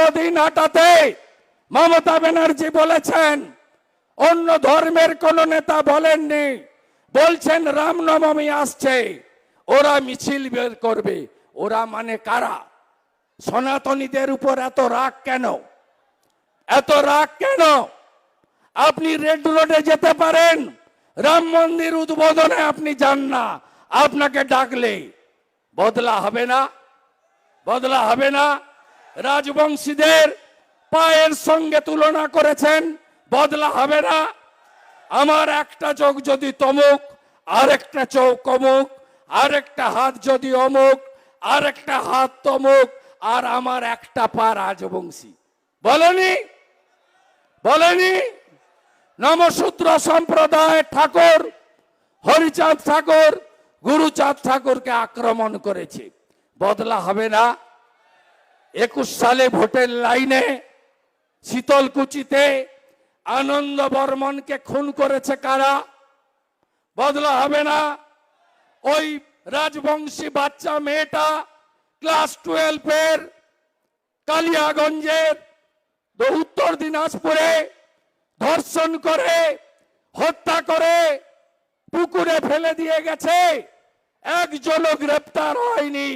একশো দিন আটাতে মমতা ব্যানার্জি বলেছেন, অন্য ধর্মের কোন নেতা বলেননি, বলছেন রামনবমী আসছে, ওরা মিছিল বের করবে। ওরা মানে কারা? সনাতনীদের উপর এত রাগ কেন? এত রাগ কেন? আপনি রেড রোডে যেতে পারেন, রাম মন্দির উদ্বোধনে আপনি যান না, আপনাকে ডাকলে। বদলা হবে না? বদলা হবে না? রাজবংশীদের পায়ের সঙ্গে তুলনা করেছেন, বদলা হবে না। আমার একটা চোখ যদি তমুক, আরেকটা চোখ অমুক, আরেকটা হাত যদি অমুক, আরেকটা হাত তমুক, আর আমার একটা পা রাজবংশী। বলেনি? বলেনি? নমসূত্র সম্প্রদায় ঠাকুর, হরিচাঁদ ঠাকুর, গুরুচাঁদ ঠাকুরকে আক্রমণ করেছে। বদলা হবে না। একুশ সালে ভোটের লাইনে শীতলকুচিতে আনন্দ বর্মনকে খুন করেছে কারা? বদলা হবে না। ওই রাজবংশী বাচ্চা মেয়েটা ক্লাস টুয়েলভের কালিয়াগঞ্জের উত্তর দিনাজপুরে ধর্ষণ করে, হত্যা করে, পুকুরে ফেলে দিয়ে গেছে। একজনও গ্রেপ্তার হয়নি।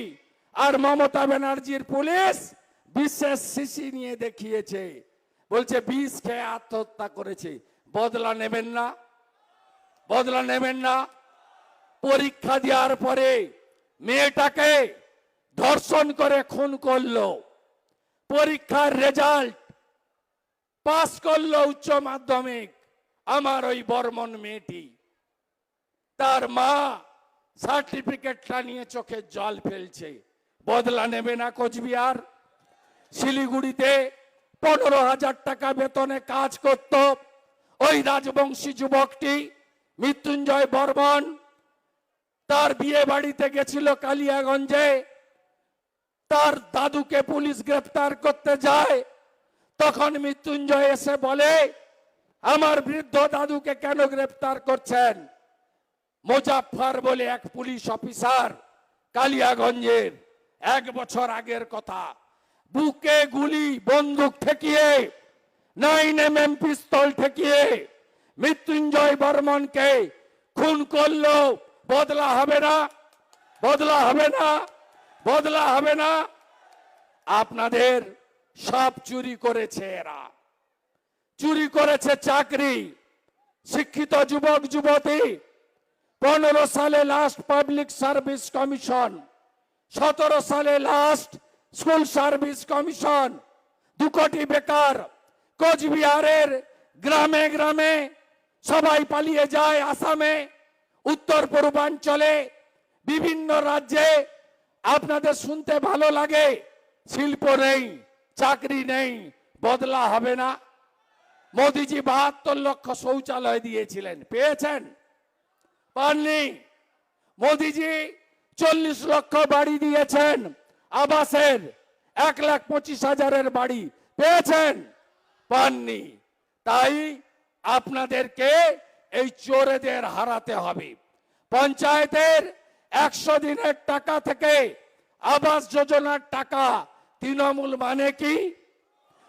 আর মমতা ব্যানার্জির পুলিশ বিশেষ শিশি নিয়ে দেখিয়েছে। বলছে, বিষ খেয়ে আত্মহত্যা করেছে। বদলা নেবেন না। বদলা নেবেন না। পরীক্ষা দেওয়ার পরে মেয়েটাকে ধর্ষণ করে খুন করল। পরীক্ষার রেজাল্ট পাস করল উচ্চ মাধ্যমিক। আমার ওই বর্মন মেয়েটি। তার মা সার্টিফিকেটটা নিয়ে চোখে জল ফেলছে। বদলা নেবে না কোচবিহার। শিলিগুড়িতে পনেরো হাজার টাকা বেতনে কাজ করত ওই রাজবংশী যুবকটি, মৃত্যুঞ্জয় বর্মন। তার বিয়ে বাড়িতে গেছিল কালিয়াগঞ্জে। তার দাদুকে পুলিশ গ্রেফতার করতে যায়। তখন মৃত্যুঞ্জয় এসে বলে, আমার বৃদ্ধ দাদুকে কেন গ্রেফতার করছেন? মোজাফফর বলে এক পুলিশ অফিসার কালিয়াগঞ্জের। এক বছর আগের কথা। বুকে গুলি, বন্দুক ঠেকিয়ে নাইন এম এম পিস্তল ঠেকিয়ে, মৃত্যুঞ্জয় বর্মনকে খুন করল। বদলা হবে না, বদলা হবে না, বদলা হবে না। আপনাদের সব চুরি করেছে এরা। চুরি করেছে চাকরি, শিক্ষিত যুবক, যুবতী। পনেরো সালে লাস্ট পাবলিক সার্ভিস কমিশন সতেরো সালে লাস্ট স্কুল সার্ভিস কমিশন দু কোটি বেকার কোচবিহারের গ্রামে গ্রামে সবাই পালিয়ে যায় আসামে, উত্তর পূর্বাঞ্চলে, বিভিন্ন রাজ্যে। আপনাদের শুনতে ভালো লাগে, শিল্প নেই, চাকরি নেই, বদলা হবে না। মোদিজি বাহাত্তর লক্ষ শৌচালয় দিয়েছিলেন, পেয়েছেন? পাননি। মোদিজি চল্লিশ লক্ষ বাড়ি দিয়েছেন। আবাসের এক লাখ পঁচিশ হাজারের বাড়ি পেয়েছেন। পাননি। তাই আপনাদেরকে এই চোরেদের হারাতে হবে। পঞ্চায়েতের একশো দিনের টাকা থেকে আবাস যোজনার টাকা তৃণমূল মানে কি?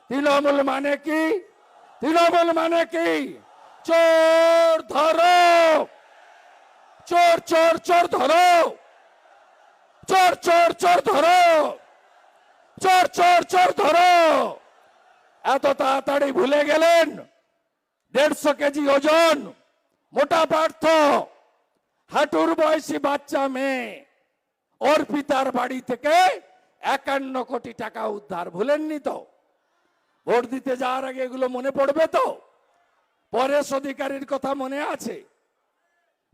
তৃণমূল মানে কি? তৃণমূল মানে কি? চোর ধরো। চোর চোর চোর ধরো। চোর চোর চোর ধরো। চোর চোর চোর ধরো। এত তাড়াতাড়ি ভুলে গেলেন? দেড়শো কেজি ওজন, মোটা পার্থ। হাঁটুর বয়সী বাচ্চা মেয়ে। ওর পিতার বাড়ি থেকে একান্ন কোটি টাকা উদ্ধার, ভুলেননি তো? ভোট দিতে যাওয়ার আগে এগুলো মনে পড়বে তো? পরেশ অধিকারীর কথা মনে আছে?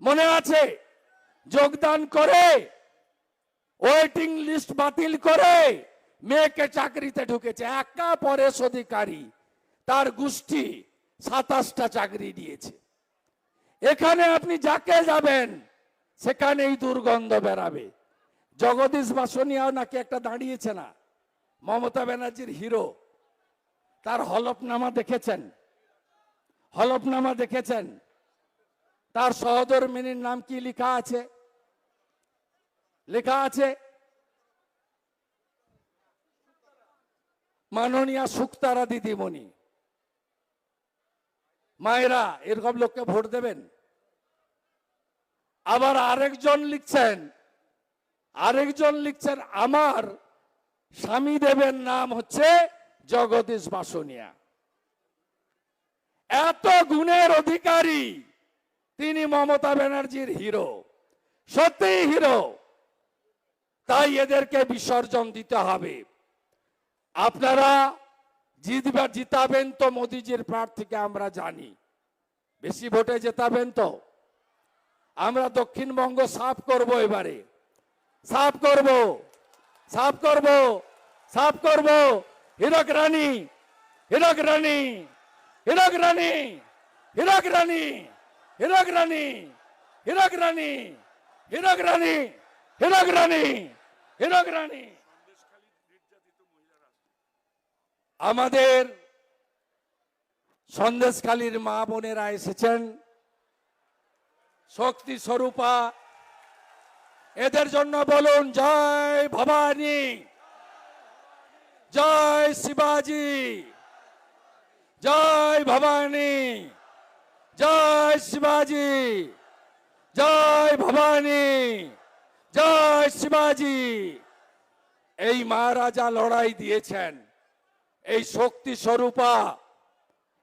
মনে আছে? যোগদান করে ওয়েটিং লিস্ট বাতিল করে মেয়েকে চাকরিতে ঢুকেছে, একা পরেশ অধিকারী। তার গোষ্ঠী সাতাশটা চাকরি দিয়েছে। এখানে আপনি যাকে যাবেন, সেখানেই দুর্গন্ধ বেরাবে। জগদীশ বাসনিয়াও নাকি একটা দাঁড়িয়েছে না। মমতা ব্যানার্জির হিরো। তার হলফনামা দেখেছেন? হলফনামা দেখেছেন? তার সহধর্মিনীর নাম কি লেখা আছে? লেখা আছে, মাননীয়া সুক্তারা দিদিমণি। মায়েরা, এরকম লোককে ভোট দেবেন? আবার আরেকজন লিখছেন আরেকজন লিখছেন, আমার স্বামী দেবের নাম হচ্ছে জগদীশ বাসনিয়া। এত গুণের অধিকারী, তিনি মমতা ব্যানার্জির হিরো। সত্যি হিরো। তাই এদেরকে বিসর্জন দিতে হবে। আপনারা জিতবা, জিতাবেন তো মোদিজির প্রার্থীকে আমরা জানি। বেশি ভোটে জেতাবেন তো। আমরা দক্ষিণবঙ্গ সাফ করব এবারে। সাফ করব। সাফ করব। সাফ করব। হীরক রানী। হীরক রানী। হীরক রানী। হীরক রানী। হীরক রানী। হীরক রানী। হীরক রানী। হীরক রানী। হীরক রানী আমাদের সন্দেশখালীর মা বোনেরা এসেছেন। শক্তি স্বরূপা, এদের জন্য বলুন জয় ভবানী, জয় শিবাজি, জয় ভবানী, জয় শিবাজি, জয় ভবানী। জয় শিবাজি। এই মহারাজা লড়াই দিয়েছেন। এই শক্তি স্বরূপা,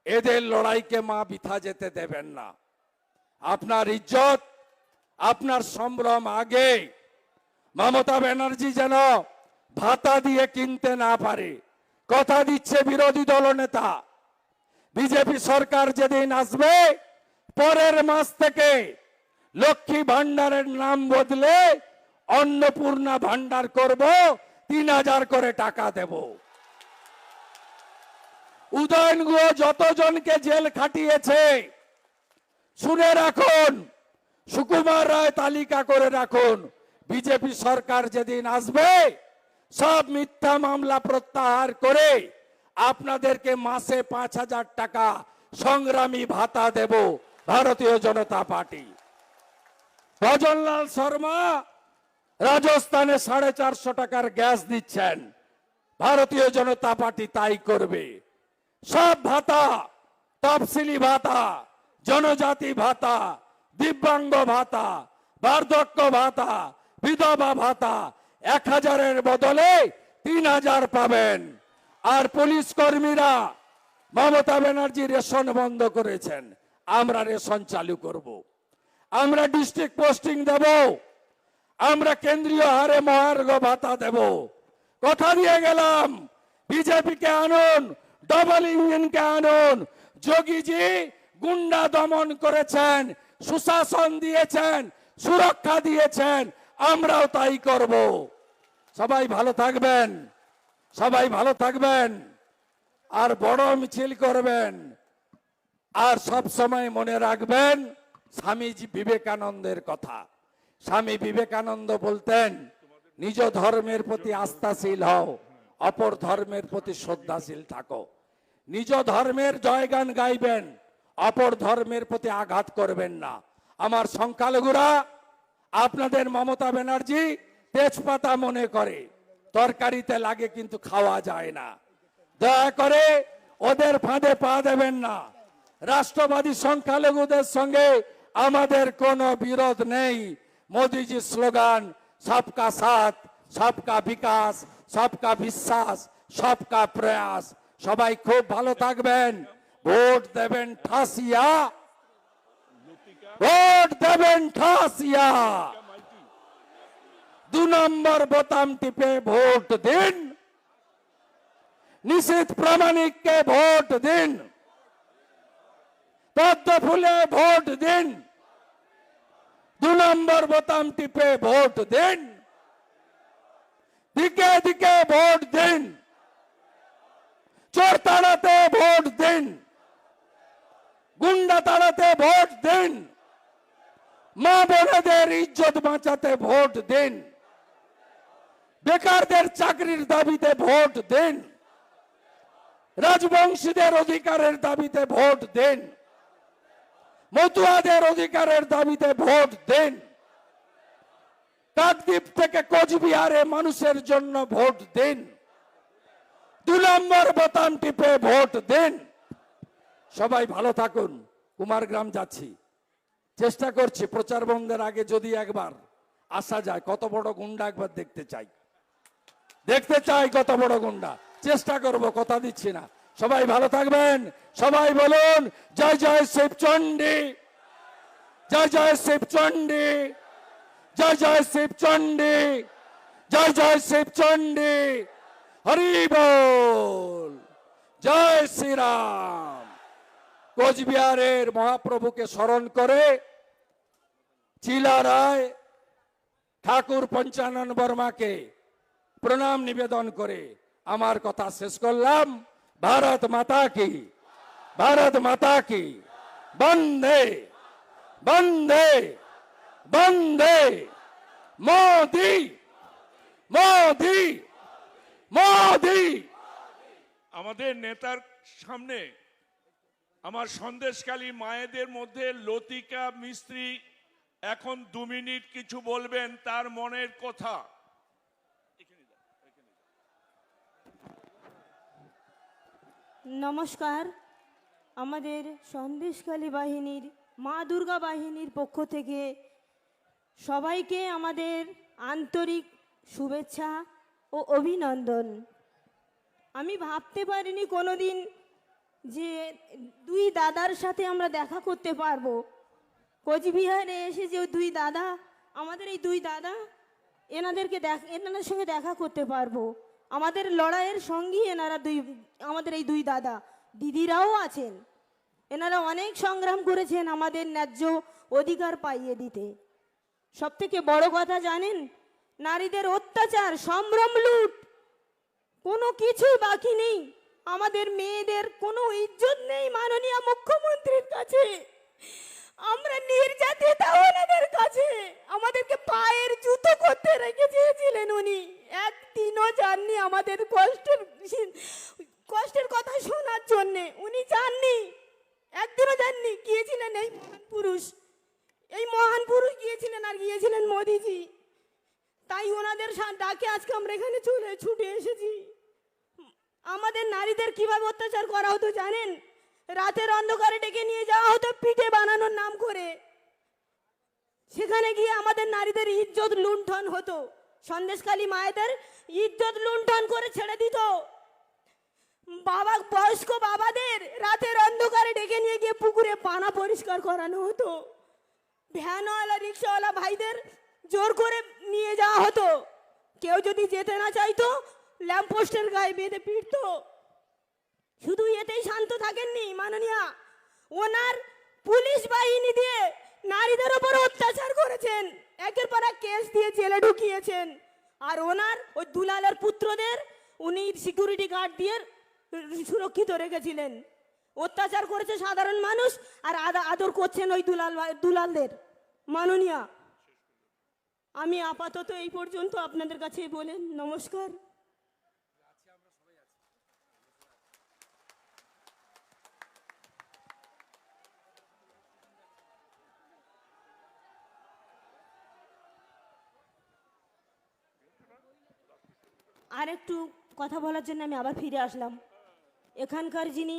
এদের লড়াইকে মা বিথা যেতে দেবেন না। আপনার ইজ্জত, আপনার সম্ভ্রম আগে মমতা ব্যানার্জি যেন ভাতা দিয়ে কিনতে না পারে। কথা দিচ্ছে বিরোধী দলনেতা বিজেপি সরকার যেদিন আসবে, পরের মাস থেকে লক্ষ্মী ভান্ডারের নাম বদলে অন্নপূর্ণা ভান্ডার করব, তিন হাজার করে টাকা দেব। উদয়ন গুহ যতজনকে জেল খাটিয়েছে, শুনে রাখুন, সুকুমার রায় তালিকা করে রাখুন, বিজেপি সরকার যেদিন আসবে, সব মিথ্যা মামলা প্রত্যাহার করে আপনাদেরকে মাসে পাঁচ হাজার টাকা সংগ্রামী ভাতা দেব, ভারতীয় জনতা পার্টি। ভজনলাল শর্মা রাজস্থানে সাড়ে চারশো টাকার গ্যাস দিচ্ছেন ভারতীয় জনতা পার্টি তাই করবে। সব ভাতা, তফসিলি ভাতা, জনজাতি ভাতা, দিব্যাঙ্গ ভাতা, বার্ধক্য ভাতা, বিধবা ভাতা এক হাজারের বদলে তিন হাজার পাবেন। আর পুলিশ কর্মীরা মমতা ব্যানার্জি রেশন বন্ধ করেছেন। আমরা রেশন চালু করব। আমরা ডিস্ট্রিক্ট পোস্টিং দেব। আমরা কেন্দ্রীয় হারে মহার্ঘ ভাতা দেব। কথা দিয়ে গেলাম, বিজেপিকে আনুন ডবল ইঞ্জিনকে আনুন। যোগীজি গুন্ডা দমন করেছেন, সুশাসন দিয়েছেন, সুরক্ষা দিয়েছেন, আমরাও তাই করব। সবাই ভালো থাকবেন, সবাই ভালো থাকবেন, আর বড় মিছিল করবেন, আর সব সময় মনে রাখবেন, স্বামীজি বিবেকানন্দের কথা। স্বামী বিবেকানন্দ বলতেন, নিজ ধর্মের প্রতি আস্থাশীল হও, অপর ধর্মের প্রতি শ্রদ্ধাশীল থাকো। নিজ ধর্মের জয়গান গাইবেন, অপর ধর্মের প্রতি আঘাত করবেন না। আমার সংখ্যালঘুরা, আপনাদের মমতা ব্যানার্জি তেজপাতা মনে করে, তরকারিতে লাগে কিন্তু খাওয়া যায় না। দয়া করে ওদের ফাঁদে পা দেবেন না। রাষ্ট্রবাদী সংখ্যালঘুদের সঙ্গে আমাদের কোনো বিরোধ নেই। মোদিজির স্লোগান সবকা সাথ সবকা বিকাশ সবকা বিশ্বাস সবকা প্রয়াস সবাই খুব ভালো থাকবেন ভোট দেবেন ঠাসিয়া ভোট দেবেন ঠাসিয়া দু নম্বর বোতাম টিপে ভোট দিন নিশীত প্রামাণিককে ভোট দিন পদ্ম ফুলে ভোট দিন দু নম্বর বোতাম টিপে ভোট দিন। দিকে দিকে ভোট দিন। চোর তাড়াতে ভোট দিন। গুন্ডা তাড়াতে ভোট দিন। মা বোনেদের ইজ্জত বাঁচাতে ভোট দিন। বেকারদের চাকরির দাবিতে ভোট দিন। রাজবংশীদের অধিকারের দাবিতে ভোট দিন। মতুয়াদের অধিকারের দাবিতে ভোট দিন। কাকদ্বীপ থেকে কোচবিহারে মানুষের জন্য ভোট দিন। দু নম্বর বোতাম টিপে ভোট দিন। সবাই ভালো থাকুন, কুমারগ্রাম যাচ্ছি। চেষ্টা করছি প্রচার বন্ধের আগে যদি একবার আসা যায়, কত বড় গুন্ডা একবার দেখতে চাই। দেখতে চাই কত বড় গুন্ডা। চেষ্টা করব, কথা দিচ্ছি না। সবাই ভালো থাকবেন। সবাই বলুন, জয় জয় শিবচণ্ডী। জয় জয় শিবচণ্ডী। জয় জয় শিবচণ্ডী। জয় জয় শিবচণ্ডী। হরি বল। জয় শ্রীরাম। কোচবিহারের মহাপ্রভুকে স্মরণ করে চিলা রায় ঠাকুর পঞ্চানন বর্মাকে প্রণাম নিবেদন করে আমার কথা শেষ করলাম। ভারত মাতা কি ভারত মাতা কি বন্দে বন্দে বন্দে মোদি মোদি মোদি আমাদের নেতার সামনে আমার সন্দেশকালী মায়েদের মধ্যে লতিকা মিস্ত্রি এখন দু মিনিট কিছু বলবেন, তার মনের কথা। নমস্কার। আমাদের সন্দেশকালী বাহিনীর, মা দুর্গা বাহিনীর পক্ষ থেকে সবাইকে আমাদের আন্তরিক শুভেচ্ছা ও অভিনন্দন। আমি ভাবতে পারিনি কোনোদিন যে দুই দাদার সাথে আমরা দেখা করতে পারব। কোচবিহারে এসে যে দুই দাদা, আমাদের এই দুই দাদা, এনাদেরকে দেখ, এনাদের সঙ্গে দেখা করতে পারব। আমাদের লড়াইয়ের সঙ্গী এনারা দুই, আমাদের এই দুই দাদা। দিদিরাও আছেন। এনারা অনেক সংগ্রাম করেছেন আমাদের ন্যায্য অধিকার পাইয়ে দিতে। সব থেকে বড় কথা জানেন, নারীদের অত্যাচার, সম্ভ্রম, লুট, কোনো কিছুই বাকি নেই। আমাদের মেয়েদের কোনো ইজ্জত নেই মাননীয় মুখ্যমন্ত্রীর কাছে। আমরা নির্যাতিত ওনাদের কাছে। আমাদেরকে পায়ের জুতো করতে রেখে চেয়েছিলেন উনি। একদিনও যাননি আমাদের কষ্টের কষ্টের কথা শোনার জন্যে। উনি যাননি। একদিনও যাননি। গিয়েছিলেন এই পুরুষ। এই মহান পুরুষ গিয়েছিলেন আর গিয়েছিলেন মোদিজি। তাই ওনাদের ডাকে আজকে আমরা এখানে চলে ছুটে এসেছি। আমাদের নারীদের কীভাবে অত্যাচার করা হতো জানেন? রাতের অন্ধকারে ডেকে নিয়ে যাওয়া হতো পিঠে বানানোর নাম করে। সেখানে গিয়ে আমাদের নারীদের ইজ্জত লুণ্ঠন হতো। সন্দেশকালী মায়েদের ইজ্জত লুণ্ঠন করে ছেড়ে দিত। বাবা, বয়স্ক বাবাদের রাতের অন্ধকারে ডেকে নিয়ে গিয়ে পুকুরে পানা পরিষ্কার করানো হতো। ভ্যানওয়ালা, রিক্সাওয়ালা ভাইদের জোর করে নিয়ে যাওয়া হতো। কেউ যদি যেতে না চাইতো, ল্যাম্পপোস্টের গায়ে বেঁধে পিটতো। শুধু এতেই শান্ত থাকেননি, মাননীয়া। ওনার পুলিশ বাহিনী দিয়ে নারীদের ওপর অত্যাচার করেছেন। একের পর এক কেস দিয়ে জেলে ঢুকিয়েছেন। আর ওনার ওই দুলালের পুত্রদের উনি সিকিউরিটি গার্ড দিয়ে সুরক্ষিত রেখেছিলেন। অত্যাচার করেছে সাধারণ মানুষ আর আদা- আদর করছেন ওই দুলাল দুলালদের। মাননীয়া, আমি আপাতত এই পর্যন্ত আপনাদের কাছে বলেন, নমস্কার। আর একটু কথা বলার জন্য আমি আবার ফিরে আসলাম। এখানকার যিনি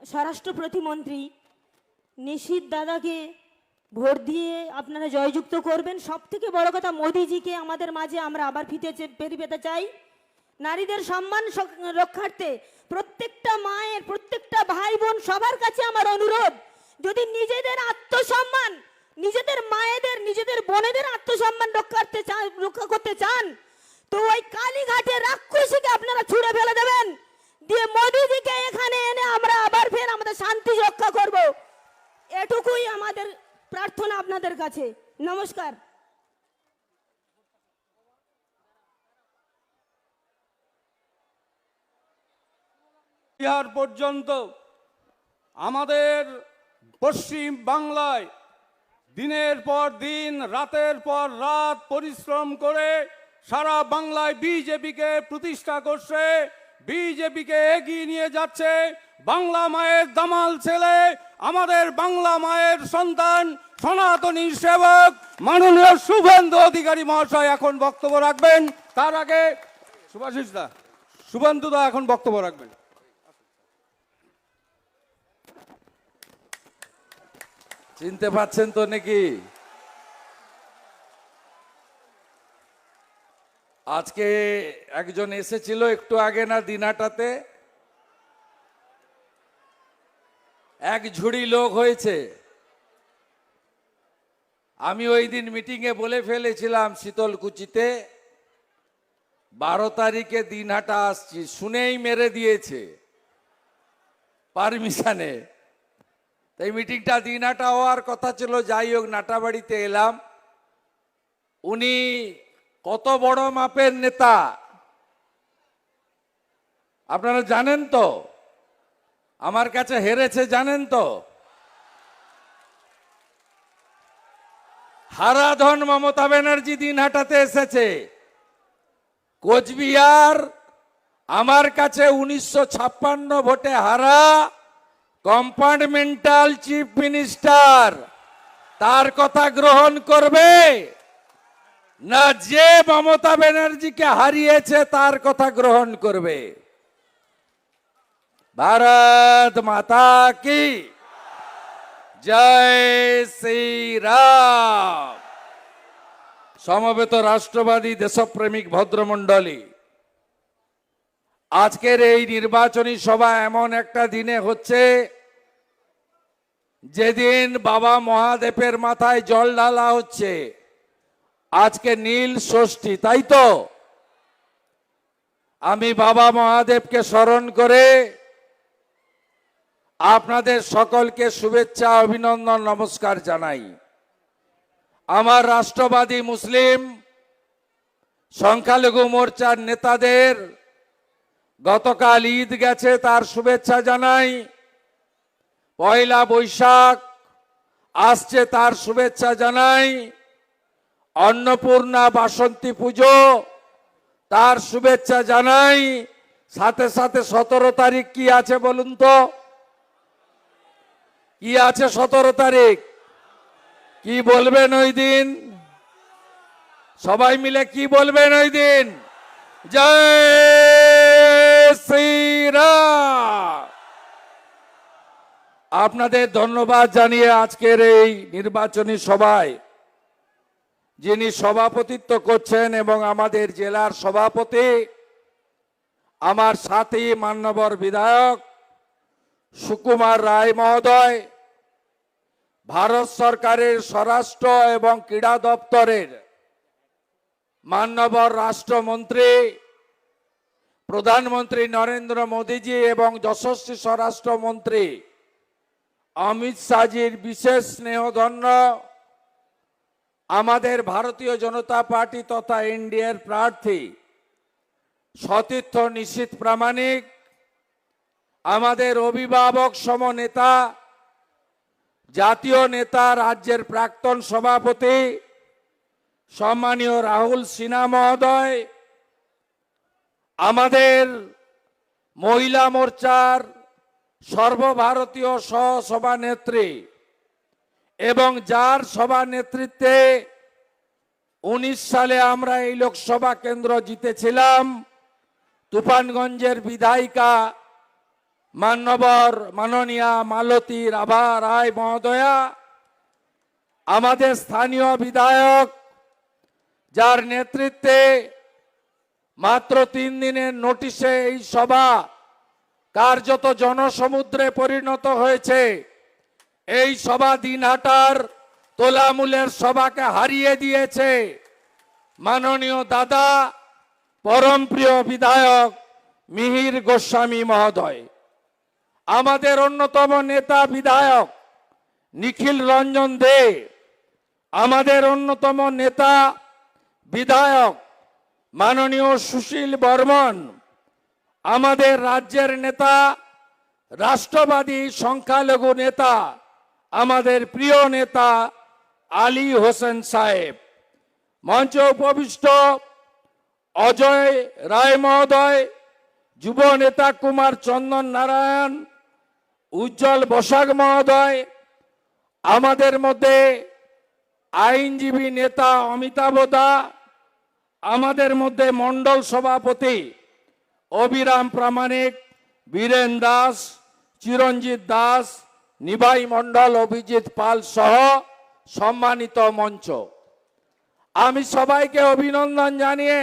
স্বরাষ্ট্র প্রতিমন্ত্রী, নিশীত দাদাকে ভোট দিয়ে আপনারা জয়যুক্ত করবেন সব থেকে বড় কথা মোদিজিকে আমাদের মাঝে আমরা আবার ফিতে ফেরি পেতে চাই। নারীদের সম্মান রক্ষার্থে প্রত্যেকটা মায়ের, প্রত্যেকটা ভাই বোন সবার কাছে আমার অনুরোধ, যদি নিজেদের আত্মসম্মান, নিজেদের মায়েদের, নিজেদের বোনেদের আত্মসম্মান রক্ষার্থে চান রক্ষা করতে চান তো ওই কালীঘাটে রাক্ষসীকে আপনারা ছুঁড়ে ফেলে দেবেন। দিয়ে মোদিজিকে এখানে এনে আমরা আবার ফের আমাদের শান্তি রক্ষা করব। এটুকুই আমাদের প্রার্থনা আপনাদের কাছে। নমস্কার। বিহার পর্যন্ত আমাদের পশ্চিম বাংলায় দিনের পর দিন, রাতের পর রাত পরিশ্রম করে সারা বাংলায় বিজেপিকে প্রতিষ্ঠা করছে, বিজেপিকে এগিয়ে নিয়ে যাচ্ছে বাংলা মায়ের দামাল ছেলে, আমাদের বাংলা মায়ের সন্তান, সনাতনী সেবক, মাননীয় শুভেন্দু অধিকারী মহাশয় এখন বক্তব্য রাখবেন। তার আগে সুভাষিস দা শুভেন্দুদা এখন বক্তব্য রাখবেন। চিনতে পাচ্ছেন তো নাকি? আজকে একজন এসেছিল একটু আগে না দিনাটাতে? এক ঝুড়ি লোক হয়েছে। আমি ওই দিন মিটিংয়ে বলে ফেলেছিলাম শীতলকুচিতে, বারো তারিখে দিনহাটা আসছি, শুনেই মেরে দিয়েছে পারমিশনে। তাই মিটিংটা দিন দিনাটা হওয়ার কথা ছিল, যাই হোক, নাটাবাড়িতে এলাম। উনি কত বড় মাপের নেতা? আপনারা জানেন তো? আমার কাছে হেরেছে, জানেন তো? হারাধন মমতা ব্যানার্জি দিনহাটাতে এসেছে। কোচবিহার আমার কাছে উনিশশো ছাপ্পান্ন ভোটে হারা কম্পার্টমেন্টাল চিফ মিনিস্টার। তার কথা গ্রহণ করবে? না যে মমতা ব্যানার্জিকে হারিয়েছে তার কথা গ্রহণ করবে। ভারত মাতা কি? জয় শ্রীরাম। সমবেত রাষ্ট্রবাদী দেশপ্রেমিক ভদ্রমণ্ডলী, আজকের এই নির্বাচনী সভা এমন একটা দিনে হচ্ছে, যেদিন বাবা মহাদেবের মাথায় জল ঢালা হচ্ছে। আজকে নীল ষষ্ঠী, তাই তো? আমি বাবা মহাদেবকে স্মরণ করে আপনাদের সকলকে শুভেচ্ছা, অভিনন্দন, নমস্কার জানাই। আমার রাষ্ট্রবাদী মুসলিম সংখ্যালঘু মোর্চার নেতাদের গতকাল ঈদ গেছে, তার শুভেচ্ছা জানাই। পয়লা বৈশাখ আসছে, তার শুভেচ্ছা জানাই। অন্নপূর্ণা বাসন্তী পুজো, তার শুভেচ্ছা জানাই। সাথে সাথে সতেরো তারিখ কি আছে বলুন তো? কি আছে সতেরো তারিখ? কি বলবেন ওই দিন? সবাই মিলে কি বলবেন ওই দিন? জয় শ্রীরাম। আপনাদের ধন্যবাদ জানিয়ে আজকের এই নির্বাচনী সভায় যিনি সভাপতিত্ব করছেন এবং আমাদের জেলার সভাপতি, আমার সাথী মান্যবর বিধায়ক সুকুমার রায় মহোদয়, ভারত সরকারের স্বরাষ্ট্র এবং ক্রীড়া দপ্তরের মান্যবর রাষ্ট্রমন্ত্রী, প্রধানমন্ত্রী নরেন্দ্র মোদীজি এবং যশস্বী স্বরাষ্ট্রমন্ত্রী অমিত শাহজির বিশেষ স্নেহধন্য আমাদের ভারতীয় জনতা পার্টি তথা এনডিএর প্রার্থী সতীর্থ নিশ্চিত প্রামাণিক, আমাদের অভিভাবক সম নেতা জাতীয় নেতা রাজ্যের প্রাক্তন সভাপতি, সম্মানীয় রাহুল সিনহা মহোদয়, আমাদের মহিলা মোর্চার সর্বভারতীয় সহসভানেত্রী এবং যার সভা নেতৃত্বে উনিশ সালে আমরা এই লোকসভা কেন্দ্র জিতেছিলাম। তুফানগঞ্জের বিধায়িকা মান্যবর মাননীয়া মালতী রাভা রায় মহোদয়া, আমাদের স্থানীয় বিধায়ক, যার নেতৃত্বে মাত্র তিন দিনের নোটিশে এই সভা কার্যত জনসমুদ্রে পরিণত হয়েছে। এই সভা দিনহাটার তোলামূলের সভাকে হারিয়ে দিয়েছে মাননীয় দাদা, পরম প্রিয় বিধায়ক মিহির গোস্বামী মহোদয়। আমাদের অন্যতম নেতা বিধায়ক নিখিল রঞ্জন দে, আমাদের অন্যতম নেতা বিধায়ক মাননীয় সুশীল বর্মন, আমাদের রাজ্যের নেতা, রাষ্ট্রবাদী সংখ্যালঘু নেতা আমাদের প্রিয় নেতা আলী হোসেন সাহেব। মঞ্চে উপবিষ্ট অজয় রায় মহোদয় যুব নেতা কুমার চন্দন নারায়ণ, উজ্জ্বল বসাক মহোদয়, আমাদের মধ্যে আইনজীবী নেতা অমিতাভ দা, আমাদের মধ্যে মণ্ডল সভাপতি অবিরাম প্রামাণিক, বীরেন দাস, চিরঞ্জিত দাস নিভাই মণ্ডল, অভিজিৎ পাল সহ সম্মানিত মঞ্চ। আমি সবাইকে অভিনন্দন জানিয়ে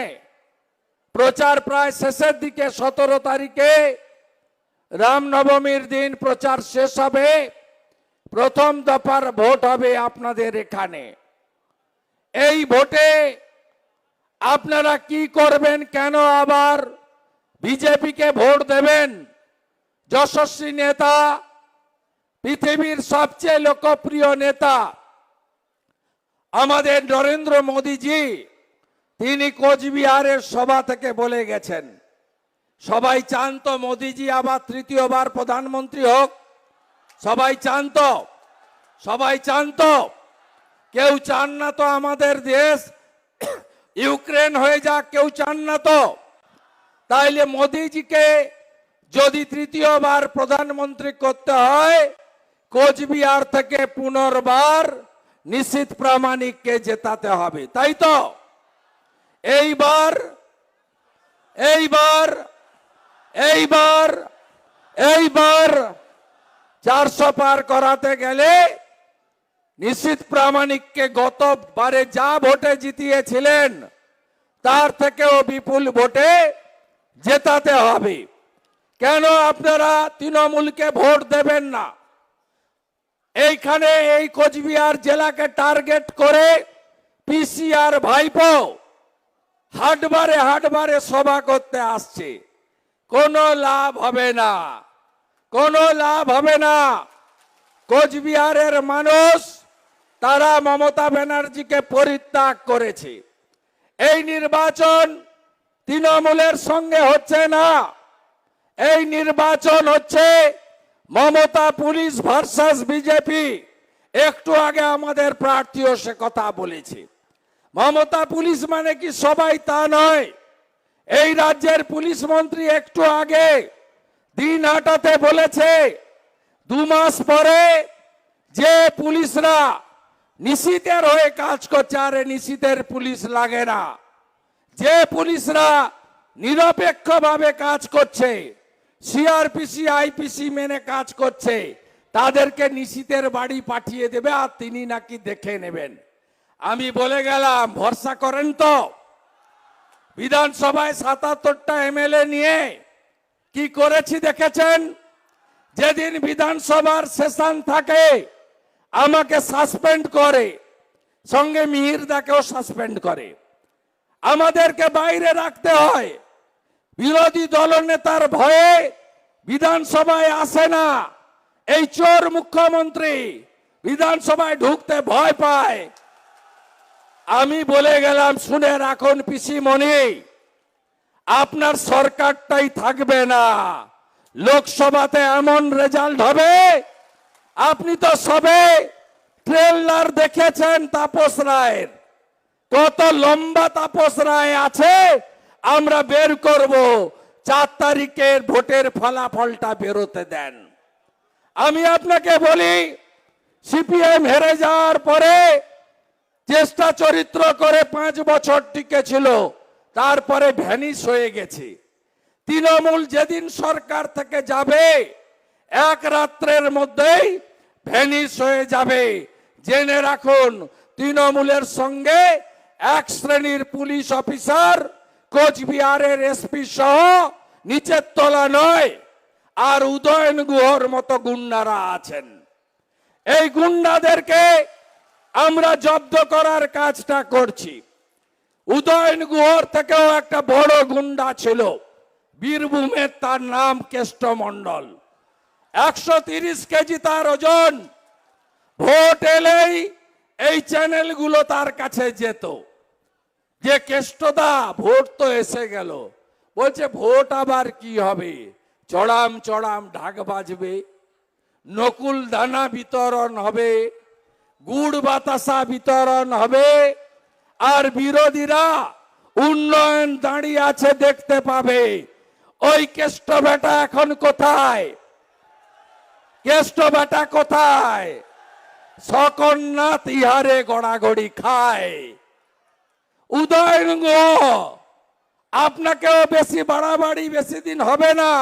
প্রচার প্রায় শেষের দিকে সতেরো তারিখে রামনবমীর দিন প্রচার শেষ হবে। প্রথম দফার ভোট হবে আপনাদের এখানে। এই ভোটে আপনারা কি করবেন, কেন আবার বিজেপিকে ভোট দেবেন? যশস্বী নেতা পৃথিবীর সবচেয়ে লোকপ্রিয় নেতা আমাদের নরেন্দ্র মোদীজি, তিনি কোচবিহারের সভা থেকে বলে গেছেন। সবাই চান তো মোদীজি আবার তৃতীয়বার প্রধানমন্ত্রী হোক। সবাই চান তো, সবাই চান তো। কেউ চান না তো আমাদের দেশ। ইউক্রেন হয়ে যাক, কেউ চান না তো। তাইলে মোদিজিকে যদি তৃতীয়বার প্রধানমন্ত্রী করতে হয় কোচবিহার থেকে পুনর্বার নিশ্চিত প্রামাণিককে জেতাতে হবে, তাই তো? এইবার এইবার এইবার এইবার চারশো পার করাতে গেলে নিশ্চিত প্রামাণিককে গতবারে যা ভোটে জিতিয়েছিলেন, তার থেকেও বিপুল ভোটে জেতাতে হবে। কেন আপনারা তৃণমূলকে ভোট দেবেন না? এইখানে এই কোচবিহার জেলাকে টার্গেট করে পিসিআর ভাইপো হাটবারে হাটবারে সভা করতে আসছে। কোনো লাভ হবে না। কোনো লাভ হবে না। কোচবিহারের মানুষ, তারা মমতা ব্যানার্জিকে পরিত্যাগ করেছে। এই নির্বাচন তৃণমূলের সঙ্গে হচ্ছে না। এই নির্বাচন হচ্ছে মমতা পুলিশ ভার্সাস বিজেপি, একটু আগে আমাদের প্রার্থীও সে কথা বলেছে। মমতা পুলিশ মানে কি সবাই তা নয়। এই রাজ্যের পুলিশ মন্ত্রী একটু আগে দিন হাটাতে বলেছে, দু মাস পরে যে পুলিশরা নিশীতের হয়ে কাজ করছে, আর নিশীতের পুলিশ লাগে না। যে পুলিশরা নিরপেক্ষভাবে কাজ করছে সিআরপিসি আইপিসি মেনে কাজ করছে। তাদেরকে নিশীতের বাড়ি পাঠিয়ে দেবে আর তিনি নাকি দেখে নেবেন। আমি বলে গেলাম, ভরসা করেন তো। বিধানসভায় সাতাত্তরটা এমএলএ নিয়ে কি করেছি দেখেছেন? যেদিন বিধানসভার সেশন থাকে, আমাকে সাসপেন্ড করে। সঙ্গে মিহির মিহিরদাকেও সাসপেন্ড করে। আমাদেরকে বাইরে রাখতে হয়। বিরোধী দলনেতার ভয়ে বিধানসভায় আসে না। এই চোর মুখ্যমন্ত্রী বিধানসভায় ঢুকতে ভয় পায়। আমি বলে গেলাম, শুনে রাখুন পিসিমণি, আপনার সরকারটাই থাকবে না। লোকসভাতে এমন রেজাল্ট হবে, আপনি তো সবে ট্রেলার দেখেছেন তাপস রায়ের। কত লম্বা তাপস রায় আছে আমরা বের করব। চার তারিখের ভোটের ফলাফলটা বেরোতে দেন। আমি আপনাকে বলি, সিপিএম হেরে যাওয়ার পরে চেষ্টা চরিত্র করে পাঁচ বছর টিকে ছিল তারপরে ভ্যানিশ হয়ে গেছে। তৃণমূল যেদিন সরকার থেকে যাবে, এক রাত্রের মধ্যেই ভ্যানিশ হয়ে যাবে। জেনে রাখুন, তৃণমূলের সঙ্গে এক শ্রেণির পুলিশ অফিসার কোচবিহারের এসপি সহ নিচের তলা নয়, আর উদয়ন গুহর মতো গুন্ডারা আছেন। এই গুন্ডাদেরকে আমরা জব্দ করার কাজটা করছি। উদয়ন গুহর থেকেও একটা বড় গুন্ডা ছিল, বীরভূমের তার নাম কেষ্ট মণ্ডল একশো তিরিশ কেজি তার ওজন। ভোট এলেই এই চ্যানেলগুলো তার কাছে যেত। যে কেষ্টদা ভোট তো এসে গেল। বলছে, ভোট আবার কি হবে? চড়াম চড়াম ঢাক বাজবে নকুল দানা বিতরণ হবে, গুড় বাতাসা বিতরণ হবে, আর বিরোধীরা উন্নয়ন দাঁড়িয়ে আছে দেখতে পাবে। ওই কেষ্ট বেটা এখন কোথায়? কেষ্ট বেটা কোথায়? সকন্যা তিহারে গড়াগড়ি খায়। উদয়ন গুহ আপনাকেও বেশি বাড়াবাড়ি, বেশি দিন হবে না।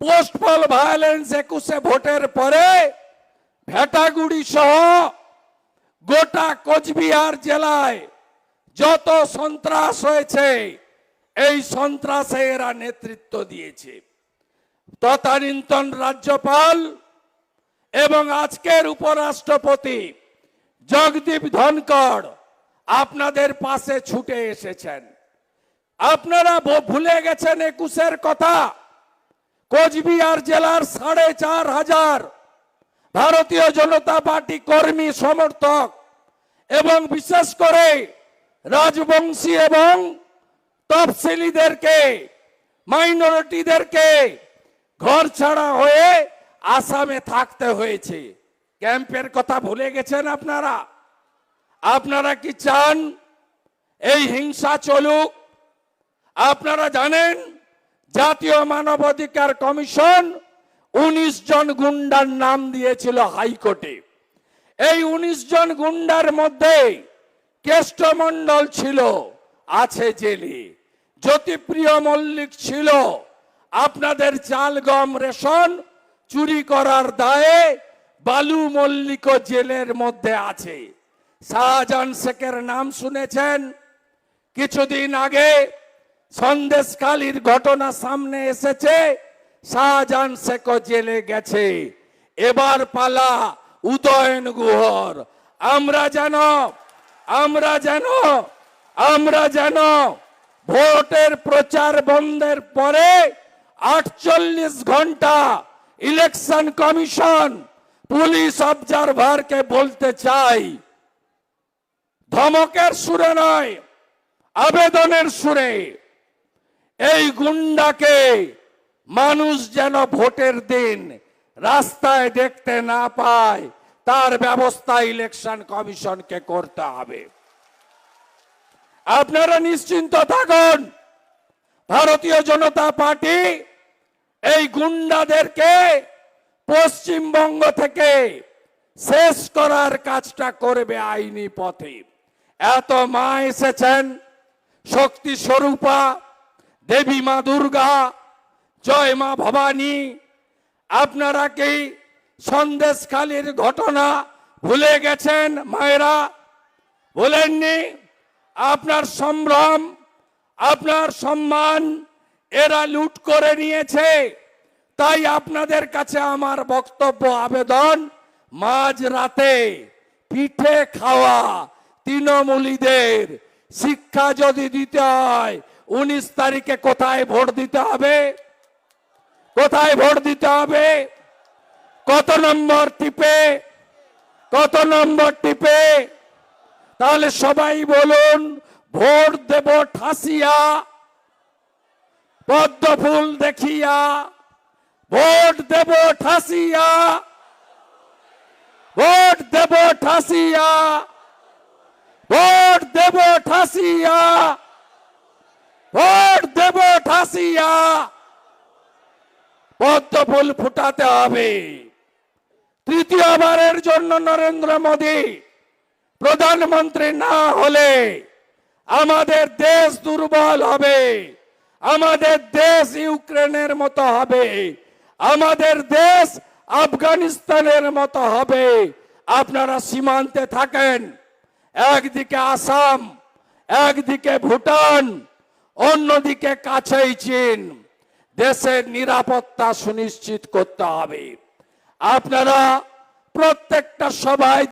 পোস্টপল ভায়োলেন্স একুশে ভোটের পরে ভেটাগুড়ি সহ গোটা কোচবিহার জেলায় যত সন্ত্রাস হয়েছে, এই সন্ত্রাসে এরা নেতৃত্ব দিয়েছে। তদানীন্তন রাজ্যপাল এবং আজকের উপরাষ্ট্রপতি জগদীপ ধনকর আপনাদের পাশে ছুটে এসেছেন। আপনারা ভুলে গেছেন একুশের কথা। কোচবিহার জেলার সাড়ে চার হাজার ভারতীয় জনতা পার্টি কর্মী, সমর্থক এবং বিশেষ করে রাজবংশী এবং তফসিলিদেরকে, মাইনরিটিদেরকে ঘর ছাড়া হয়ে আসামে থাকতে হয়েছে। ক্যাম্পের কথা ভুলে গেছেন আপনারা? আপনারা কি চান এই হিংসা চলুক? আপনারা জানেন জাতীয় মানবাধিকার কমিশন উনিশ জন গুন্ডার নাম দিয়েছিল হাইকোর্টে। এই উনিশ জন গুন্ডার মধ্যে কেষ্টমণ্ডল ছিল, আছে জেলে। জ্যোতিপ্রিয় মল্লিক ছিল, আপনাদের চাল গম রেশন চুরি করার দায়ে বালু মল্লিক জেলের মধ্যে আছে। শাহজাহান শেখের নাম শুনেছেন। কিছুদিন আগে সন্দেশকালীর ঘটনা সামনে এসেছে। শাহজাহান শেখ জেলে গেছে। এবার পালা উদয়ন গুহর। আমরা যেন আমরা যেন আমরা যেন ভোটের প্রচার বন্ধের পরে আটচল্লিশ ঘণ্টা ইলেকশন কমিশন পুলিশ অবজারভারকে বলতে চাই। ধমকের সুরে নয়, আবেদনের সুরে। এই গুন্ডাকে মানুষ যেন ভোটের দিন রাস্তায় দেখতে না পায়, তার ব্যবস্থা ইলেকশন কমিশনকে করতে হবে। আপনারা নিশ্চিন্ত থাকুন, ভারতীয় জনতা পার্টি এই গুন্ডাদেরকে পশ্চিমবঙ্গ থেকে শেষ করার কাজটা করবে আইনি পথে। এত মা এসেছেন, শক্তি স্বরূপা, দেবী মা দুর্গা, জয় মা ভবানী। আপনারা কি সন্দেশখালীর ঘটনা ভুলে গেছেন মায়েরা? বলেননি? আপনার সম্ভ্রম, আপনার সম্মান এরা লুট করে নিয়েছে। তাই আপনাদের কাছে আমার বক্তব্য, আবেদন, মাঝ রাতে পিঠে খাওয়া তৃণমূলীদের শিক্ষা যদি দিতে হয়, উনিশ তারিখে কোথায় ভোট দিতে হবে? কোথায় ভোট দিতে হবে? কত নম্বর টিপে? কত নম্বর টিপে? তাহলে সবাই বলুন, ভোট দেব ঠাসিয়া, পদ্ম ফুল দেখিয়া, ভোট দেব ঠাসিয়া, ভোট দেব ঠাসিয়া। ভোট দেব ঠাসিয়া। ভোট দেব ঠাসিয়া। পদ্ম ফুল ফুটাতে হবে। তৃতীয়বারের জন্য নরেন্দ্র মোদী প্রধানমন্ত্রী না হলে আমাদের দেশ দুর্বল হবে, আমাদের দেশ ইউক্রেনের মতো হবে, আমাদের দেশ আফগানিস্তানের মতো হবে। আপনারা সীমান্তে থাকেন। একদিকে আসাম, একদিকে ভুটান, অন্যদিকে কাছেই চীন। দেশের নিরাপত্তা সুনিশ্চিত করতে হবে। আপনারা প্রত্যেকটা সবাই